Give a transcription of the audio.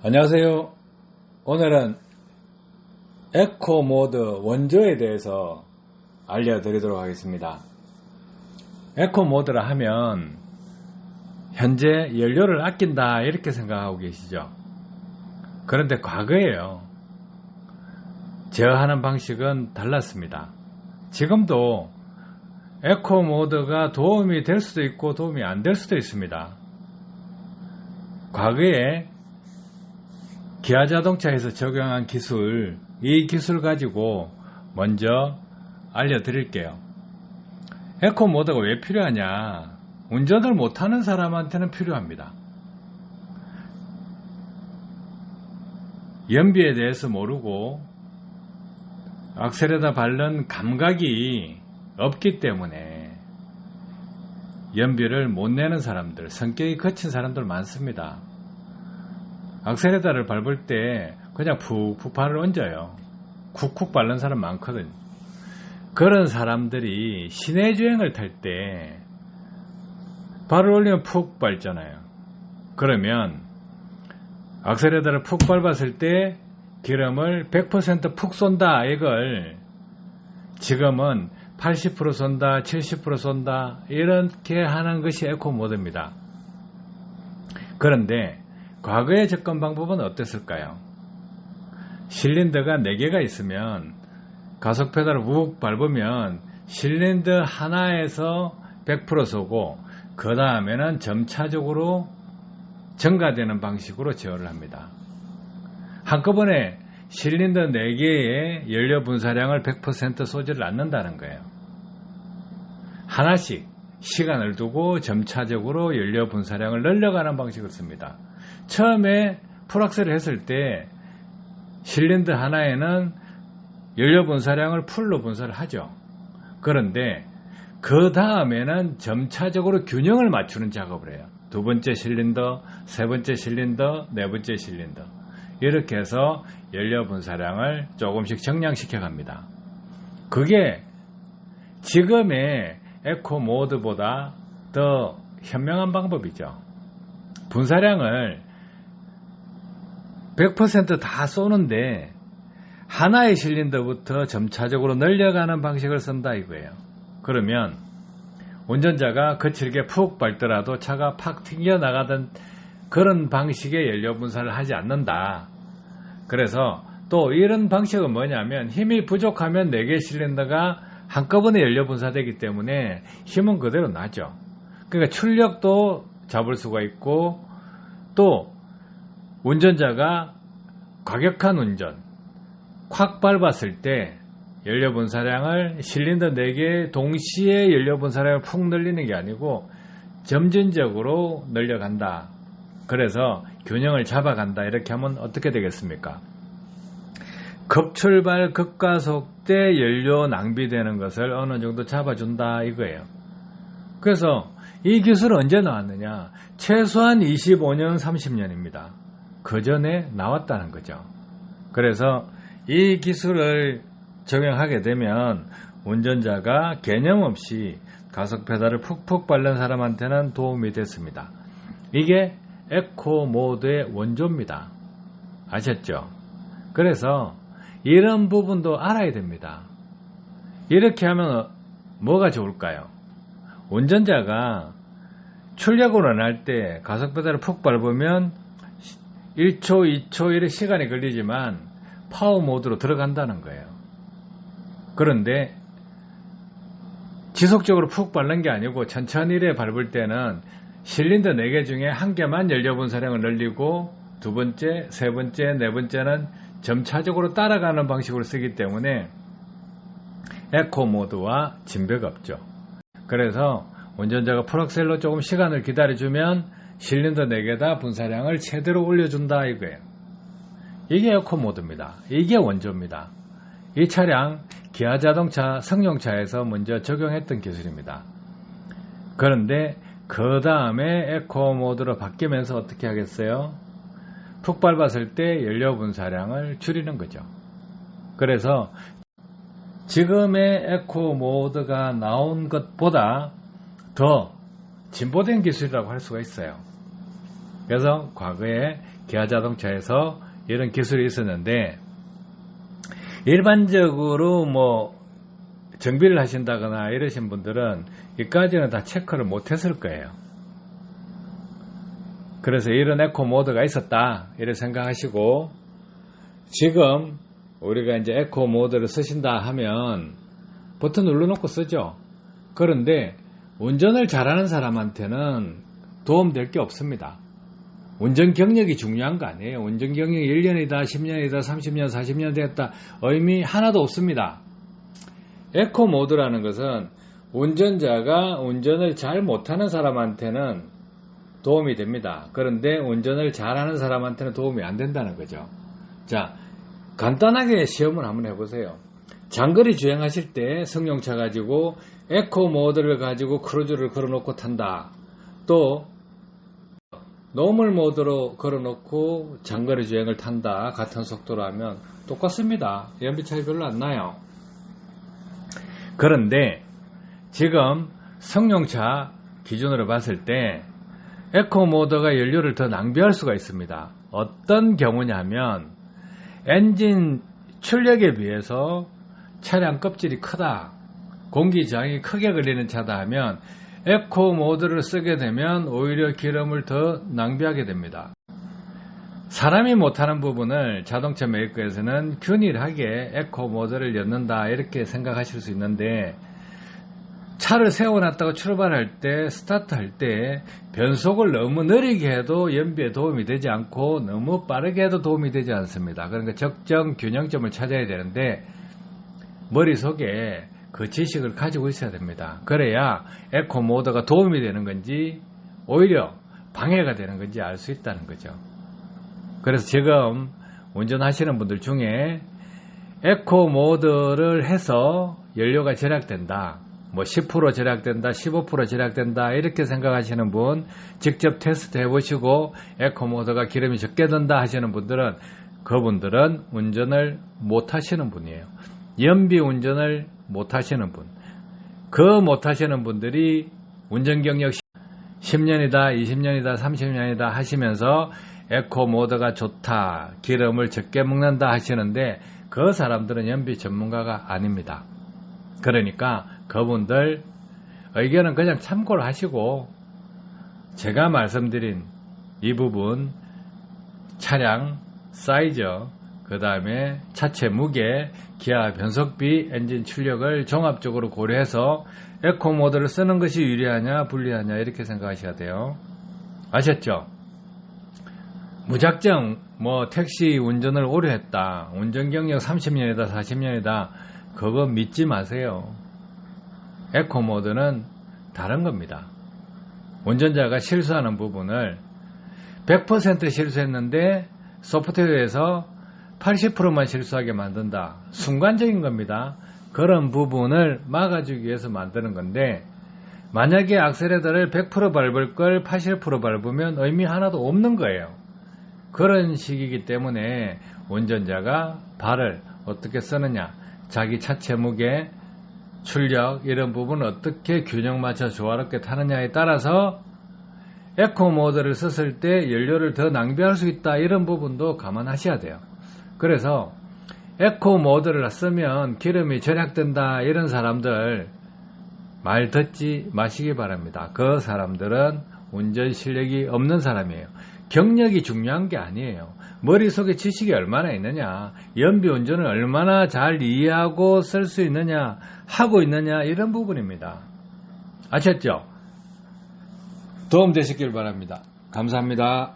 안녕하세요. 오늘은 에코 모드 원조에 대해서 알려드리도록 하겠습니다. 에코 모드라 하면 현재 연료를 아낀다 이렇게 생각하고 계시죠. 그런데 과거에요. 제어하는 방식은 달랐습니다. 지금도 에코 모드가 도움이 될 수도 있고 도움이 안 될 수도 있습니다. 과거에 기아 자동차에서 적용한 기술, 이 기술 가지고 먼저 알려드릴게요. 에코 모드가 왜 필요하냐? 운전을 못하는 사람한테는 필요합니다. 연비에 대해서 모르고 악셀에다 밟는 감각이 없기 때문에 연비를 못 내는 사람들, 성격이 거친 사람들 많습니다. 악셀에다를 밟을 때 그냥 푹푹 발을 얹어요. 쿡쿡 밟는 사람 많거든. 그런 사람들이 시내 주행을 탈 때 발을 올리면 푹 밟잖아요. 그러면 악셀에다를 푹 밟았을 때 기름을 100%푹 쏜다 이걸 지금은 80% 쏜다, 70% 쏜다 이렇게 하는 것이 에코 모드입니다. 그런데 과거의 접근 방법은 어땠을까요? 실린더가 4개가 있으면 가속 페달을 욱 밟으면 실린더 하나에서 100% 쏘고 그 다음에는 점차적으로 증가되는 방식으로 제어를 합니다. 한꺼번에 실린더 4개의 연료 분사량을 100% 쏘지를 않는다는 거예요. 하나씩 시간을 두고 점차적으로 연료 분사량을 늘려가는 방식을 씁니다. 처음에 풀악셀을 했을 때 실린더 하나에는 연료 분사량을 풀로 분사를 하죠. 그런데 그 다음에는 점차적으로 균형을 맞추는 작업을 해요. 두 번째 실린더, 세 번째 실린더, 네 번째 실린더. 이렇게 해서 연료 분사량을 조금씩 정량시켜 갑니다. 그게 지금의 에코 모드보다 더 현명한 방법이죠. 분사량을 100%다 쏘는데 하나의 실린더부터 점차적으로 늘려가는 방식을 쓴다 이거예요. 그러면 운전자가 거칠게 푹 밟더라도 차가 팍 튕겨나가던 그런 방식의 연료 분사를 하지 않는다. 그래서 또 이런 방식은 뭐냐면 힘이 부족하면 4개 실린더가 한꺼번에 연료 분사되기 때문에 힘은 그대로 나죠. 그러니까 출력도 잡을 수가 있고 또 운전자가 과격한 운전, 콱 밟았을 때 연료 분사량을 실린더 4개 동시에 연료 분사량을 푹 늘리는 게 아니고 점진적으로 늘려간다. 그래서 균형을 잡아간다. 이렇게 하면 어떻게 되겠습니까? 급출발 급가속 때 연료 낭비되는 것을 어느 정도 잡아준다 이거예요. 그래서 이 기술은 언제 나왔느냐? 최소한 25년, 30년입니다. 그 전에 나왔다는 거죠. 그래서 이 기술을 적용하게 되면 운전자가 개념 없이 가속 페달을 푹푹 밟는 사람한테는 도움이 됐습니다. 이게 에코 모드의 원조입니다. 아셨죠? 그래서 이런 부분도 알아야 됩니다. 이렇게 하면 뭐가 좋을까요? 운전자가 출력으로 날때 가속 페달을 푹 밟으면 1초, 2초 이렇게 시간이 걸리지만 파워 모드로 들어간다는 거예요. 그런데 지속적으로 푹 밟는 게 아니고 천천히 이래 밟을 때는 실린더 4개 중에 한 개만 연료 분 사량을 늘리고 두 번째, 세 번째, 네 번째는 점차적으로 따라가는 방식으로 쓰기 때문에 에코 모드와 진배가 없죠. 그래서 운전자가 풀악셀로 조금 시간을 기다려주면 실린더 4개 다 분사량을 최대로 올려준다 이거예요. 이게 에코 모드입니다. 이게 원조입니다. 이 차량 기아 자동차 승용차에서 먼저 적용했던 기술입니다. 그런데 그 다음에 에코 모드로 바뀌면서 어떻게 하겠어요? 푹 밟았을 때 연료 분사량을 줄이는 거죠. 그래서 지금의 에코 모드가 나온 것보다 더 진보된 기술이라고 할 수가 있어요. 그래서 과거에 기아 자동차에서 이런 기술이 있었는데 일반적으로 뭐 정비를 하신다거나 이러신 분들은 이까지는 다 체크를 못 했을 거예요. 그래서 이런 에코 모드가 있었다 이렇게 생각하시고 지금 우리가 이제 에코 모드를 쓰신다 하면 버튼 눌러놓고 쓰죠. 그런데 운전을 잘하는 사람한테는 도움될 게 없습니다. 운전 경력이 중요한 거 아니에요. 운전 경력이 1년이다, 10년이다, 30년, 40년 됐다. 의미 하나도 없습니다. 에코 모드라는 것은 운전자가 운전을 잘 못하는 사람한테는 도움이 됩니다. 그런데 운전을 잘하는 사람한테는 도움이 안 된다는 거죠. 자, 간단하게 시험을 한번 해보세요. 장거리 주행하실 때 승용차 가지고 에코 모드를 가지고 크루즈를 걸어놓고 탄다. 또 노멀 모드로 걸어놓고 장거리 주행을 탄다. 같은 속도로 하면 똑같습니다. 연비 차이 별로 안 나요. 그런데 지금 승용차 기준으로 봤을 때 에코 모드가 연료를 더 낭비할 수가 있습니다. 어떤 경우냐면 엔진 출력에 비해서 차량 껍질이 크다. 공기 저항이 크게 걸리는 차다 하면 에코 모드를 쓰게 되면 오히려 기름을 더 낭비하게 됩니다. 사람이 못하는 부분을 자동차 메이커에서는 균일하게 에코 모드를 엮는다 이렇게 생각하실 수 있는데 차를 세워놨다가 출발할 때 스타트할 때 변속을 너무 느리게 해도 연비에 도움이 되지 않고 너무 빠르게 해도 도움이 되지 않습니다. 그러니까 적정 균형점을 찾아야 되는데 머릿속에 그 지식을 가지고 있어야 됩니다. 그래야 에코 모드가 도움이 되는 건지 오히려 방해가 되는 건지 알 수 있다는 거죠. 그래서 지금 운전하시는 분들 중에 에코 모드를 해서 연료가 절약된다. 뭐 10% 절약된다, 15% 절약된다 이렇게 생각하시는 분 직접 테스트 해보시고 에코 모드가 기름이 적게 든다 하시는 분들은 그분들은 운전을 못 하시는 분이에요. 연비 운전을 못 하시는 분. 그 못 하시는 분들이 운전 경력 10년이다, 20년이다, 30년이다 하시면서 에코 모드가 좋다, 기름을 적게 먹는다 하시는데 그 사람들은 연비 전문가가 아닙니다. 그러니까 그분들 의견은 그냥 참고를 하시고 제가 말씀드린 이 부분 차량 사이즈 그 다음에 차체 무게, 기아 변속비, 엔진 출력을 종합적으로 고려해서 에코 모드를 쓰는 것이 유리하냐 불리하냐 이렇게 생각하셔야 돼요. 아셨죠? 무작정 뭐 택시 운전을 오래 했다. 운전 경력 30년이다 40년이다. 그거 믿지 마세요. 에코 모드는 다른 겁니다. 운전자가 실수하는 부분을 100% 실수했는데 소프트웨어에서 80%만 실수하게 만든다. 순간적인 겁니다. 그런 부분을 막아주기 위해서 만드는 건데 만약에 악셀레터를 100% 밟을 걸 80% 밟으면 의미 하나도 없는 거예요. 그런 식이기 때문에 운전자가 발을 어떻게 쓰느냐, 자기 차체 무게, 출력 이런 부분을 어떻게 균형 맞춰 조화롭게 타느냐에 따라서 에코 모드를 썼을 때 연료를 더 낭비할 수 있다 이런 부분도 감안하셔야 돼요. 그래서 에코 모드를 쓰면 기름이 절약된다 이런 사람들 말 듣지 마시기 바랍니다. 그 사람들은 운전 실력이 없는 사람이에요. 경력이 중요한 게 아니에요. 머릿속에 지식이 얼마나 있느냐, 연비 운전을 얼마나 잘 이해하고 쓸 수 있느냐, 하고 있느냐, 이런 부분입니다. 아셨죠? 도움 되셨길 바랍니다. 감사합니다.